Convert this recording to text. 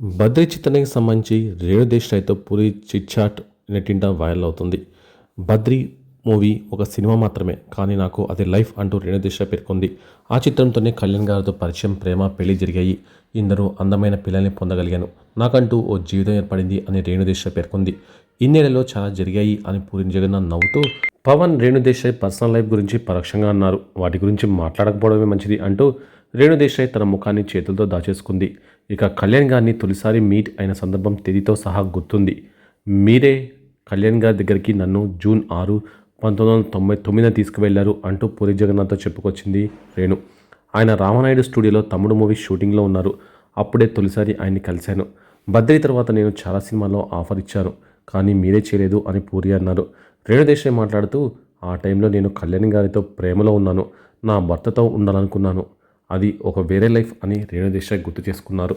బద్రి చిత్రానికి సంబంధించి రేణు దేశాయ్తో పూరి చిట్ చాట్ నెట్టింట వైరల్ అవుతుంది. బద్రి మూవీ ఒక సినిమా మాత్రమే కానీ నాకు అది లైఫ్ అంటూ రేణు దేశాయ్ పేర్కొంది. ఆ చిత్రంతోనే కళ్యాణ్ గారితో పరిచయం ప్రేమ పెళ్ళి జరిగాయి. ఇందరూ అందమైన పిల్లల్ని పొందగలిగాను. నాకంటూ ఓ జీవితం ఏర్పడింది అని రేణు దేశాయ్ పేర్కొంది. ఇన్నేళ్ళలో చాలా జరిగాయి అని పూరి జగన్నాథ్ నవ్వుతూ పవన్ రేణు దేశాయ్ పర్సనల్ లైఫ్ గురించి పరోక్షంగా అన్నారు. వాటి గురించి మాట్లాడకపోవడమే మంచిది అంటూ రేణుదేశాయ్ తన ముఖాన్ని చేతులతో దాచేసుకుంది. ఇక కళ్యాణ్ గారిని తొలిసారి మీట్ అయిన సందర్భం తేదీతో సహా గుర్తుంది. మీరే కళ్యాణ్ గారి దగ్గరికి నన్ను జూన్ ఆరు పంతొమ్మిది వందల తొంభై తొమ్మిదిన తీసుకువెళ్ళారు అంటూ పూరి జగన్నాథ్తో చెప్పుకొచ్చింది రేణు. ఆయన రామనాయుడు స్టూడియోలో తమ్ముడు మూవీ షూటింగ్లో ఉన్నారు. అప్పుడే తొలిసారి ఆయన్ని కలిశాను. బద్రి తర్వాత నేను చాలా సినిమాల్లో ఆఫర్ ఇచ్చాను. కానీ మీరే చేయలేదు అని పూరి అన్నారు. రేణుదేశాయ్ మాట్లాడుతూ ఆ టైంలో నేను కళ్యాణ్ గారితో ప్రేమలో ఉన్నాను. నా భర్తతో ఉండాలనుకున్నాను. అది ఒక వేరే లైఫ్ అని రేణుదేశాయ్ గుర్తు చేసుకున్నారు.